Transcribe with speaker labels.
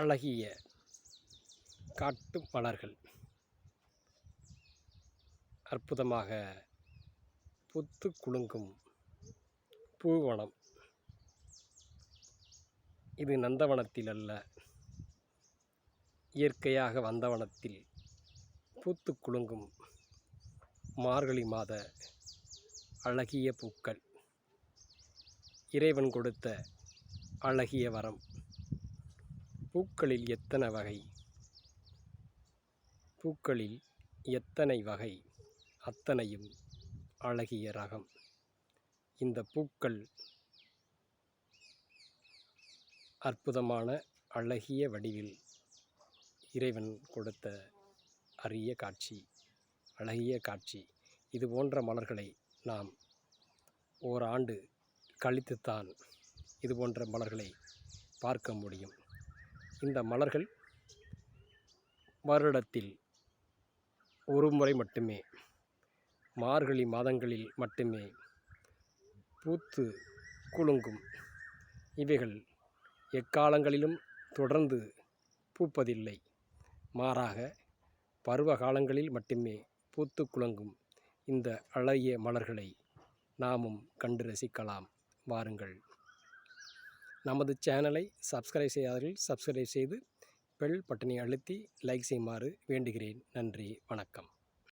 Speaker 1: அழகிய காட்டு மலர்கள் அற்புதமாக புத்து குலுங்கும் பூவனம். இது நந்தவனத்தில் அல்ல இயற்கையாக வந்தவனத்தில் பூத்து குலுங்கும் மார்கழி மாத அழகிய பூக்கள். இறைவன் கொடுத்த அழகிய வரம். பூக்களில் எத்தனை வகை? பூக்களில் எத்தனை வகை? அத்தனையும் அழகிய ரகம். இந்த பூக்கள் அற்புதமான அழகிய வடிவில் இறைவன் கொடுத்த அரிய காட்சி அழகிய காட்சி. இது போன்ற மலர்களை நாம் ஓராண்டு கழித்துத்தான் இது போன்ற மலர்களை பார்க்க முடியும். இந்த மலர்கள் வருடத்தில் ஒரு முறை மட்டுமே மார்கழி மாதங்களில் மட்டுமே பூத்து குலுங்கும். இவைகள் எக்காலங்களிலும் தொடர்ந்து பூப்பதில்லை. மாறாக பருவ காலங்களில் மட்டுமே பூத்து குலுங்கும் இந்த அழகிய மலர்களை நாமும் கண்டு ரசிக்கலாம். வாருங்கள். நமது சேனலை சப்ஸ்கிரைப் செய்யாதவர்கள் சப்ஸ்கிரைப் செய்து பெல் பட்டனை அழுத்தி லைக் செய்யுமாறு வேண்டுகிறேன். நன்றி வணக்கம்.